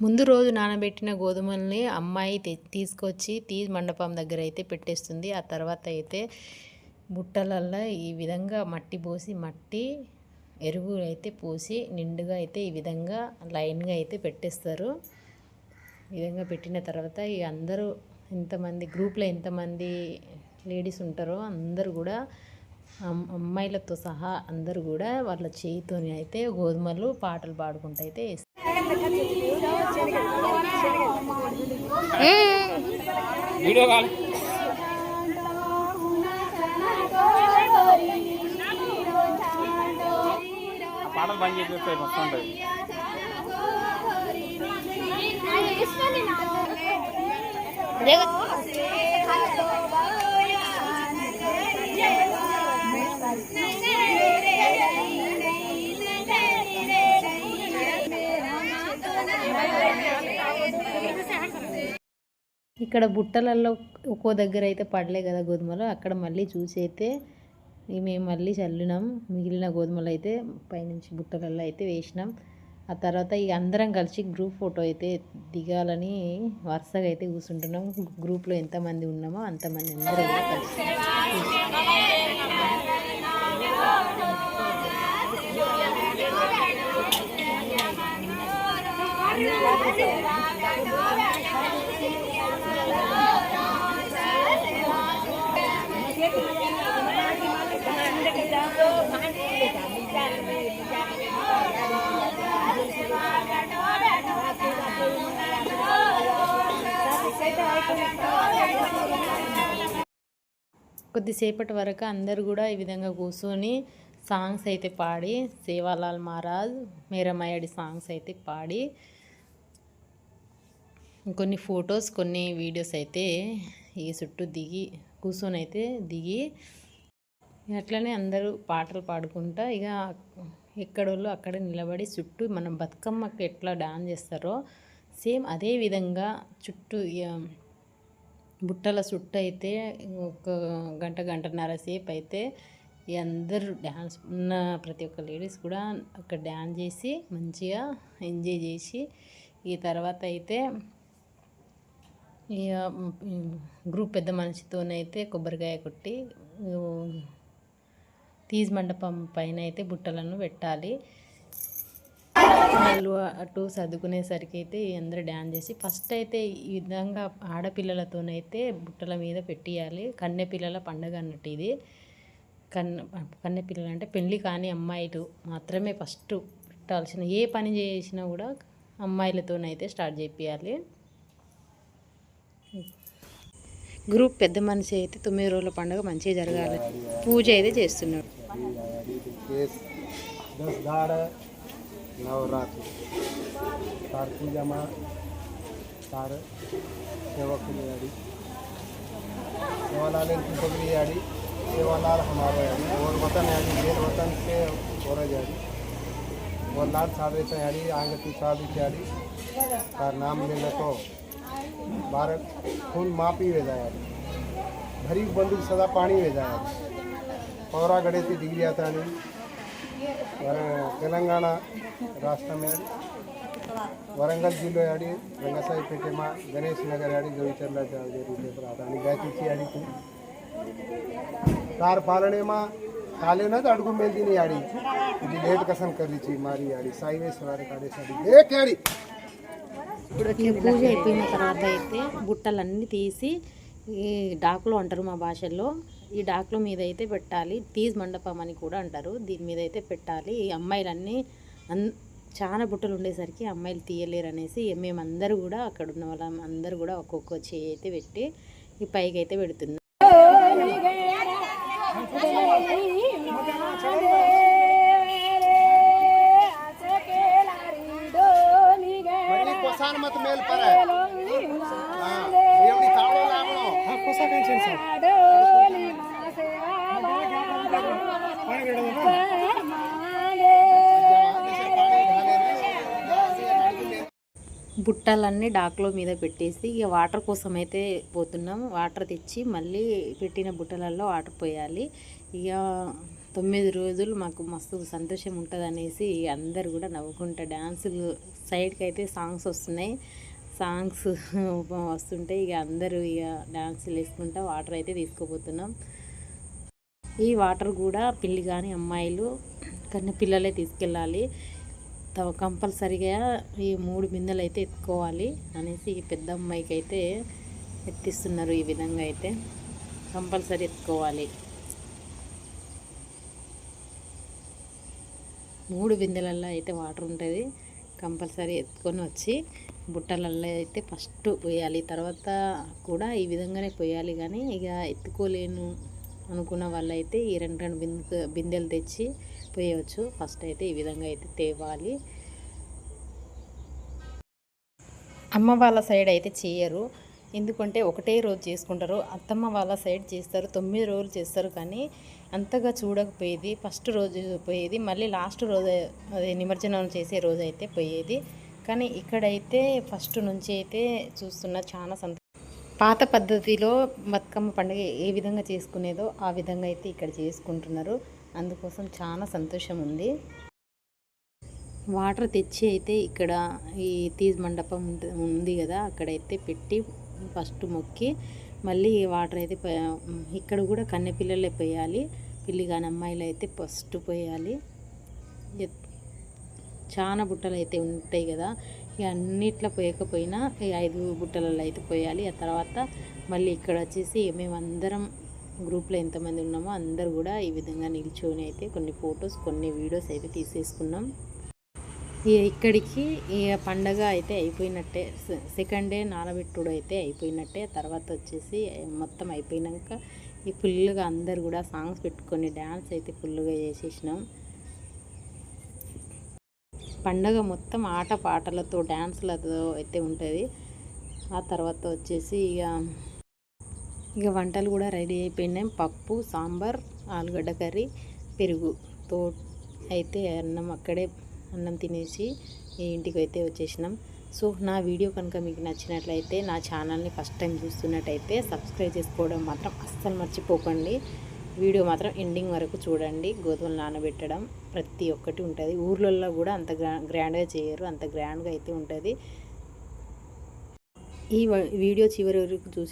ముందు రోజు నానబెట్టిన గోధుమల్ని అమ్మాయి తీసుకొచ్చి తీ మండపం దగ్గర అయితే పెట్టేస్తుంది ఆ తర్వాత అయితే బుట్టలల్లో ఈ విధంగా మట్టి పోసి మట్టి ఎరువు అయితే పోసి నిండుగా అయితే ఈ విధంగా లైన్గా అయితే పెట్టేస్తారు ఈ విధంగా పెట్టిన తర్వాత ఈ అందరూ ఎంతమంది గ్రూప్లో ఎంతమంది లేడీస్ ఉంటారో అందరూ కూడా అమ్- అమ్మాయిలతో సహా అందరూ కూడా వాళ్ళ చేయితోని అయితే గోధుమలు పాటలు పాడుకుంటూ అయితే వేస్తారు. Video call. పాటలు బంద్ చేసేస్తే మస్తు ఉంటుంది. ఇక్కడ బుట్టలలో ఒక్కో దగ్గర అయితే పడలే కదా గోధుమలు. అక్కడ మళ్ళీ చూసి అయితే మేము మళ్ళీ చల్లినాం. మిగిలిన గోధుమలు అయితే పైనుంచి బుట్టలలో అయితే వేసినాం. ఆ తర్వాత ఇక అందరం కలిసి గ్రూప్ ఫోటో అయితే దిగాలని వరుసగా అయితే కూర్చుంటున్నాం గ్రూప్లో ఎంతమంది ఉన్నామో అంతమంది అందరూ కలిసి. కొద్దిసేపటి వరకు అందరు కూడా ఈ విధంగా కూర్చొని సాంగ్స్ అయితే పాడి సేవాలాల్ మహారాజ్ మేరమయ్యడి సాంగ్స్ అయితే పాడి కొన్ని ఫొటోస్ కొన్ని వీడియోస్ అయితే ఈ చుట్టూ దిగి కూర్చొని అయితే దిగి అట్లనే అందరూ పాటలు పాడుకుంటా ఇక ఎక్కడోళ్ళు అక్కడ నిలబడి చుట్టూ మనం బతుకమ్మకి ఎట్లా డాన్స్ చేస్తారో సేమ్ అదే విధంగా చుట్టూ ఇక బుట్టల సుట్టు అయితే ఒక గంట గంటన్నర సేపు అయితే అందరు అందరూ డ్యాన్స్ ఉన్న ప్రతి ఒక్క లేడీస్ కూడా అక్కడ డ్యాన్స్ చేసి మంచిగా ఎంజాయ్ చేసి ఈ తర్వాత అయితే ఇక గ్రూప్ పెద్ద మనిషితోనైతే కొబ్బరికాయ కొట్టి తీజ్ మండపం పైన అయితే బుట్టలను పెట్టాలి. వాళ్ళు అటు చదువుకునేసరికి అయితే అందరూ డ్యాన్స్ చేసి ఫస్ట్ అయితే ఈ విధంగా ఆడపిల్లలతోనైతే బుట్టల మీద పెట్టియాలి కన్నె పిల్లల పండగ అన్నట్టు ఇది కన్న కన్నె పిల్లలు అంటే పెళ్ళి కాని అమ్మాయిలు మాత్రమే ఫస్ట్ పెట్టాల్సిన ఏ పని చేసినా కూడా అమ్మాయిలతోనైతే స్టార్ట్ చేపియాలి గ్రూప్ పెద్ద మనిషి అయితే తొమ్మిది రోజుల పండుగ మంచిగా జరగాలి పూజ అయితే చేస్తున్నాడు नवरात्र। તાર પૂજામાં तार સેવકની यारी सेवालाल इनकी पगड़ी यारी सेवालाल हमारे यारी और वतन यारी मेरे वतन के और यारी और लाल साधे से यारी आंगती साधु यारी तार नाम ले तो भारत खून मापी वेजा यारी भरी बंदूक सदा पानी वेजा यारी पौरा गड़े थी डिग्री आता नहीं। తెలంగాణ రాష్ట్రం ఆడి వరంగల్ జిల్లా ఆడి రంగసాయిపేట మా గణేష్ నగర్ ఆడి గవిచర్ల రాతాని గాయత్రి ఆడి कार पालने में काले ना अड़गु मेलती नहीं आड़ी ఇది లేట్ కసన్ కర్రీచి మారి ఆడి సాయివే సవారి కాడే సాడి ఏ కేడి ఈ పూజ అయిపోయిన తర్వాత అయితే బుట్టలన్నీ తీసి ఈ డాకులో అంటారు మా భాషల్లో ఈ డాకుల మీద అయితే పెట్టాలి తీజ్ మండపం అని కూడా అంటారు. దీని మీద అయితే పెట్టాలి. ఈ అమ్మాయిలన్నీ అన్ చాలా బుట్టలు ఉండేసరికి అమ్మాయిలు తీయలేరు అనేసి మేమందరూ కూడా అక్కడ ఉన్న వాళ్ళం అందరూ కూడా ఒక్కొక్క చేయి అయితే పెట్టి ఈ పైకి అయితే పెడుతున్నాం మేల్ పర. బుట్టలన్నీ డాక్లో మీద పెట్టేసి ఇక వాటర్ కోసం అయితే పోతున్నాం. వాటర్ తెచ్చి మళ్ళీ పెట్టిన బుట్టలలో వాటర్ పోయాలి. ఇక తొమ్మిది రోజులు మాకు మస్తు సంతోషం ఉంటుంది అనేసి అందరు కూడా నవ్వుకుంటా డ్యాన్సులు సైడ్కి అయితే సాంగ్స్ వస్తున్నాయి. సాంగ్స్ వస్తుంటే ఇక అందరూ ఇక డ్యాన్సులు వేసుకుంటా వాటర్ అయితే తీసుకోపోతున్నాం. ఈ వాటర్ కూడా పిల్లి కానీ అమ్మాయిలు కానీ పిల్లలే తీసుకెళ్ళాలి. కంపల్సరిగా ఈ మూడు బిందెలు అయితే ఎత్తుకోవాలి అనేసి ఈ పెద్ద అమ్మాయికి అయితే ఎత్తిస్తున్నారు ఈ విధంగా అయితే. కంపల్సరీ ఎత్తుకోవాలి. మూడు బిందెలల్లో అయితే వాటర్ ఉంటుంది. కంపల్సరీ ఎత్తుకొని వచ్చి బుట్టలల్లో అయితే ఫస్ట్ పోయాలి. తర్వాత కూడా ఈ విధంగానే పోయాలి కానీ ఇక ఎత్తుకోలేను. అనుకున్న వాళ్ళైతే ఈ రెండు రెండు బిందె బిందెలు తెచ్చి పోయవచ్చు ఫస్ట్ అయితే ఈ విధంగా అయితే తేవాలి. అమ్మ వాళ్ళ సైడ్ అయితే చేయరు. ఎందుకంటే ఒకటే రోజు చేసుకుంటారు. అత్తమ్మ వాళ్ళ సైడ్ చేస్తారు. తొమ్మిది రోజులు చేస్తారు కానీ అంతగా చూడకపోయేది. ఫస్ట్ రోజు పోయేది. మళ్ళీ లాస్ట్ రోజు అదే నిమజ్జనం చేసే రోజు అయితే పోయేది. కానీ ఇక్కడైతే ఫస్ట్ నుంచి అయితే చూస్తున్న చాలా సంత పాత పద్ధతిలో బతుకమ్మ పండుగ ఏ విధంగా చేసుకునేదో ఆ విధంగా అయితే ఇక్కడ చేసుకుంటున్నారు. అందుకోసం చాలా సంతోషం ఉంది. వాటర్ తెచ్చి అయితే ఇక్కడ ఈ తీజ్ మండపం ఉంది కదా అక్కడైతే పెట్టి ఫస్ట్ మొక్కి మళ్ళీ ఈ వాటర్ అయితే ఇక్కడ కూడా కన్నెపిల్లలే పోయాలి. పిల్లి కాని అమ్మాయిలు అయితే ఫస్ట్ పోయాలి. ఎత్- చాలా బుట్టలు అయితే ఉంటాయి కదా ఇక అన్నిట్లో పోయకపోయినా ఈ ఐదు బుట్టలలో అయితే పోయాలి. ఆ తర్వాత మళ్ళీ ఇక్కడ వచ్చేసి మేమందరం గ్రూప్లో ఎంతమంది ఉన్నామో అందరు కూడా ఈ విధంగా నిల్చొని అయితే కొన్ని ఫొటోస్ కొన్ని వీడియోస్ అయితే తీసేసుకున్నాం. ఇక ఇక్కడికి ఈ పండగ అయితే అయిపోయినట్టే సె- సెకండ్ డే నానబెట్టుడు అయితే అయిపోయినట్టే. తర్వాత వచ్చేసి మొత్తం అయిపోయినాక ఈ ఫుల్గా అందరు కూడా సాంగ్స్ పెట్టుకొని డ్యాన్స్ అయితే ఫుల్గా చేసేసినాం. పండగ మొత్తం ఆట పాటలతో డ్యాన్స్లతో అయితే ఉంటుంది. ఆ తర్వాత వచ్చేసి ఇక ఇక వంటలు కూడా రెడీ అయిపోయినాయి. పప్పు సాంబార్ ఆలుగడ్డ కర్రీ పెరుగుతో అయితే అన్నం అక్కడే అన్నం తినేసి ఇంటికి అయితే వచ్చేసినాం. సో నా వీడియో కనుక మీకు నచ్చినట్లయితే నా ఛానల్ని ఫస్ట్ టైం చూస్తున్నట్టయితే సబ్స్క్రైబ్ చేసుకోవడం మాత్రం అస్సలు మర్చిపోకండి. వీడియో మాత్రం ఎండింగ్ వరకు చూడండి. గోధుమలు నానబెట్టడం ప్రతి ఒక్కటి ఉంటుంది. ఊర్లలో కూడా అంత గ్రాండ్గా చేయరు. అంత గ్రాండ్గా అయితే ఉంటుంది. ఈ వీడియో చివరి వరకు చూసి